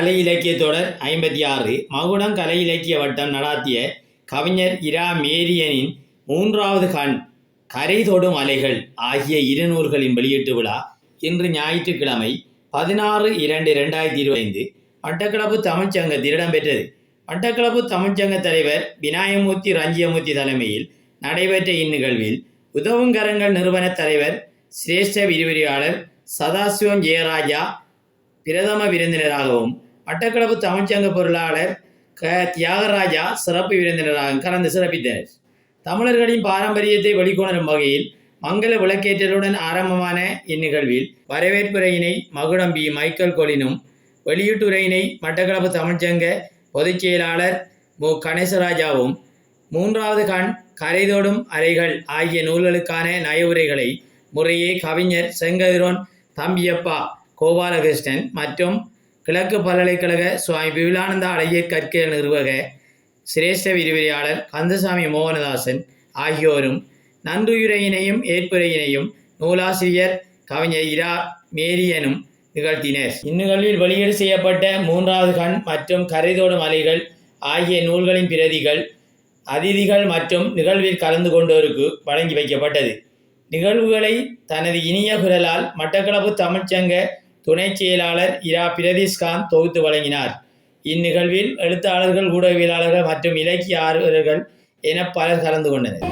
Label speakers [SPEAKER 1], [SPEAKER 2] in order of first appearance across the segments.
[SPEAKER 1] கலை இலக்கிய தொடர் ஐம்பத்தி ஆறு. மகுடம் கலை இலக்கிய வட்டம் நடாத்திய கவிஞர் இரா மேரியனின் மூன்றாவது கண் கரை தொடும் அலைகள் ஆகிய இருநூறுகளின் வெளியீட்டு விழா இன்று ஞாயிற்றுக்கிழமை பதினாறு இரண்டு ரெண்டாயிரத்தி இருபத்தைந்து மட்டக்களப்பு தமிழ்ச்சங்கத்தில் இடம்பெற்றது மட்டக்களப்பு தமிழ்ச்சங்க தலைவர் விநாயகமூர்த்தி ரஞ்சியமூர்த்தி தலைமையில் நடைபெற்ற இந்நிகழ்வில் உதவுங்கரங்கள் நிறுவன தலைவர் சிரேஷ்ட விரிவுரையாளர் சதாசிவம் ஜெயராஜா பிரதம விருந்தினராகவும் மட்டக்களப்பு தமிழ்ச்சங்க பொருளாளர் க. தியாகராஜா சிறப்பு விருந்தினராக கலந்து சிறப்பித்தனர் தமிழர்களின் பாரம்பரியத்தை வெளிக்கொணரும் வகையில் மங்கள விளக்கேற்றலுடன் ஆரம்பமான இந்நிகழ்வில் வரவேற்புரையினை மகுடம்பி மைக்கேல் கொலினும் வெளியீட்டுரையினை மட்டக்களப்பு தமிழ்ச்சங்க பொதுச் செயலாளர் மு. கணேசராஜாவும் மூன்றாவது கண் கரைதோடும் அறைகள் ஆகிய நூல்களுக்கான நயவுரைகளை முறையே கவிஞர் செங்கதிரோன் தம்பியப்பா கோபாலகிருஷ்ணன் மற்றும் கிழக்கு பல்கலைக்கழக சுவாமி விவிலானந்தா அழகிய கற்கையல் நிர்வாக சிரேஷ்ட விரிவுரையாளர் கந்தசாமி மோகனதாசன் ஆகியோரும் நன்றியுரையினையும் ஏற்புரையினையும் நூலாசிரியர் கவிஞர் இரா மேரியனும் நிகழ்த்தினர். இந்நிகழ்வில் வெளியீடு செய்யப்பட்ட மூன்றாவது கண் மற்றும் கரைதோடும் அலைகள் ஆகிய நூல்களின் பிரதிகள் அதிதிகள் மற்றும் நிகழ்வில் கலந்து கொண்டோருக்கு வழங்கி வைக்கப்பட்டது. நிகழ்வுகளை தனது இனிய குரலால் மட்டக்களப்பு தமிழ்ச்சங்க துணைச் செயலாளர் இரா பிரதீஷ்காந்த் தொகுத்து வழங்கினார். இந்நிகழ்வில் எழுத்தாளர்கள் ஊடகவியலாளர்கள் மற்றும் இலக்கிய ஆர்வலர்கள் என பலர் கலந்து கொண்டனர்.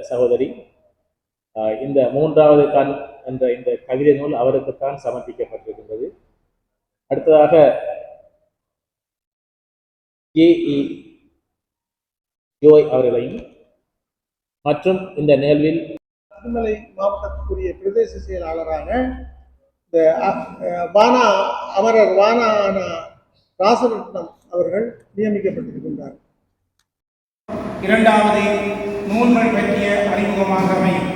[SPEAKER 2] சகோதரி ஆஹ் இந்த மூன்றாவது கண் என்ற இந்த கவிதை நூல் அவருக்குத்தான் சமர்ப்பிக்கப்பட்டிருக்கின்றது. அடுத்ததாக ஏஇ யோய் அவர்களையும் மற்றும் இந்த நிகழ்வில்
[SPEAKER 3] திருமலை மாவட்டத்துக்குரிய பிரதேச செயலாளராக இந்த வானா அமரர் வானானா ராசரத்னம் அவர்கள் நியமிக்கப்பட்டிருக்கின்றார்.
[SPEAKER 4] இரண்டாவது நூல்கள் பற்றிய அறிமுகமாக அமையும்.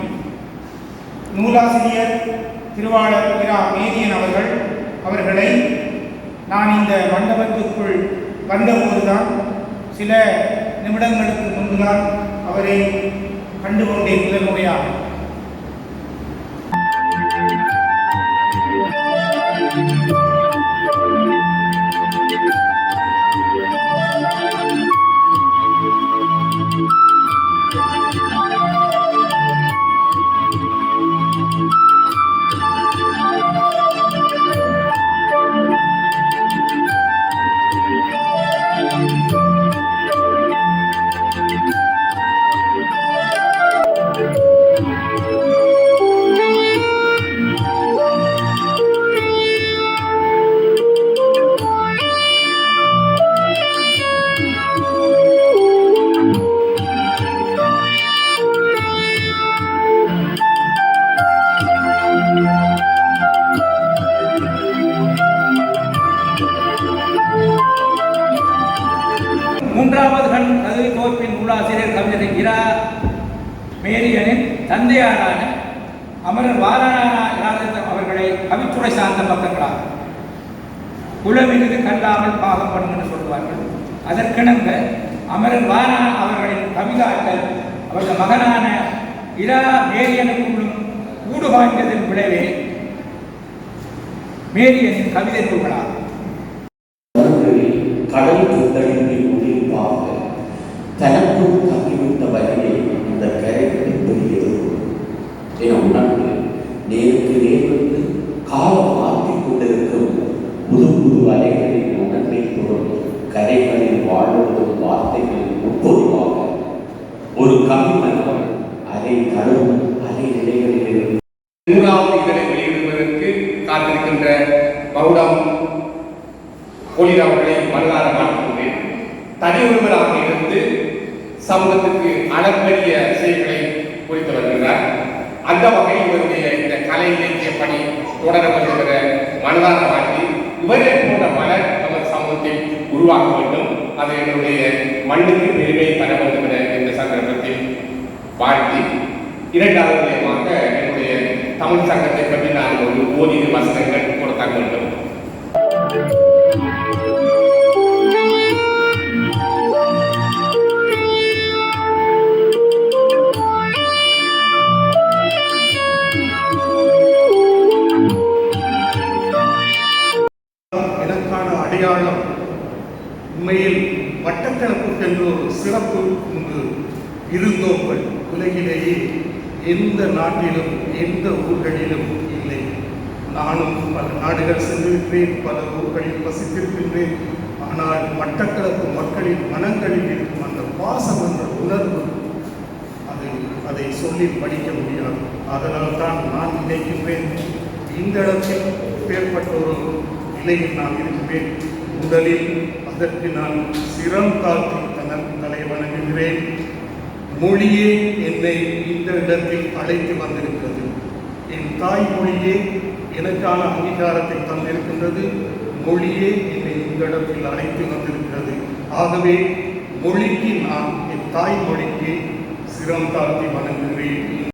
[SPEAKER 4] நூலாசிரியர் திருவாளர் இரா மேதியன் அவர்கள் அவர்களை நான் இந்த மண்டபத்துக்குள் வந்தபோதுதான் சில நிமிடங்களுக்கு முன்புதான் அவரை கண்டுகொண்டேன் முதல் முறையாக மூன்றாவது கண் கதவி கோப்பின் நூலாசிரியர் கவிஞர் இரா மேரியனின் தந்தையாரான அமரர் வாரணானா அவர்களை கவித்துறை சார்ந்த பக்கங்களாக. குளமிருந்து கல்லாமல் பாகப்படும் என்று சொல்வார்கள் அதற்கிணங்க அமரர் வாரணா அவர்களின் கவிதாக்கள் அவரது மகனான இரா மேரியனுக்குள்ளும் கூடு வாய்ந்ததன் விளைவே மேரியனின் கவிதை நூல்களாகும்
[SPEAKER 5] கடல் கொந்தளித்து நேருக்கு நேர்ந்து காலம் மாற்றிக் கொண்டிருக்கும் புது புது அலைகளின் உடம்பை பொருள் கரைகளில் வாழ்வதும் வார்த்தைகளின் முப்பொருவாக ஒரு கவி கவிமனம் அலை கருவும் அலை நிலைகளில் மூன்றாவது இதழை வெளியிடுவதற்கு காத்திருக்கின்ற பௌடம் போலீர் அவர்களை மனதார மாற்றிக்கொண்டேன் தனி ஒருவராக இருந்து
[SPEAKER 6] சமூகத்துக்கு அளப்பரிய செய்திகளை குறித்து வருகிறார். அந்த வகையில் இவருடைய கலை இலக்கிய பணி தொடர வருகிற மனதார வாழ்த்தி இவரை போன்ற பலர் நமது சமூகத்தில் உருவாக்க வேண்டும். அது என்னுடைய மண்ணுக்கு பெருமை தர வேண்டும் என இந்த சந்தர்ப்பத்தில் வாழ்த்தி இரண்டாவது என்னுடைய தமிழ் சங்கத்தை பற்றி நான் ஒரு ஓரிரு வசனங்கள் கொடுக்க வேண்டும்.
[SPEAKER 7] உண்மையில் வட்டக்கணக்குக்கென்று ஒரு சிறப்பு உண்டு இருந்தோங்கள் உலகிலேயே எந்த நாட்டிலும் எந்த ஊர்களிலும் இல்லை. நானும் பல நாடுகள் சென்றிருக்கிறேன் பல ஊர்களில் வசித்திருக்கின்றேன். ஆனால் மட்டக்களப்பு மக்களின் மனங்களில் இருக்கும் அந்த பாசம் என்ற உணர்வு அதை அதை சொல்லி படிக்க முடியாது. அதனால் தான் நான் நினைக்கின்றேன். இந்த இடத்தில் பேர்பட்ட ஒரு நிலையில் நான் இருக்கிறேன் முதலில் அதற்கு நான் சிரம் தாழ்த்தி தன தலை வணங்குகிறேன். மொழியே என்னை இந்த இடத்தில் அழைத்து வந்திருக்கிறது. என் தாய்மொழியே எனக்கான அங்கீகாரத்தை தந்திருக்கின்றது. மொழியே என்னை இந்த இடத்தில் அழைத்து வந்திருக்கிறது. ஆகவே மொழிக்கு நான் என் தாய்மொழிக்கு சிரம் தாழ்த்தி வணங்குகிறேன்.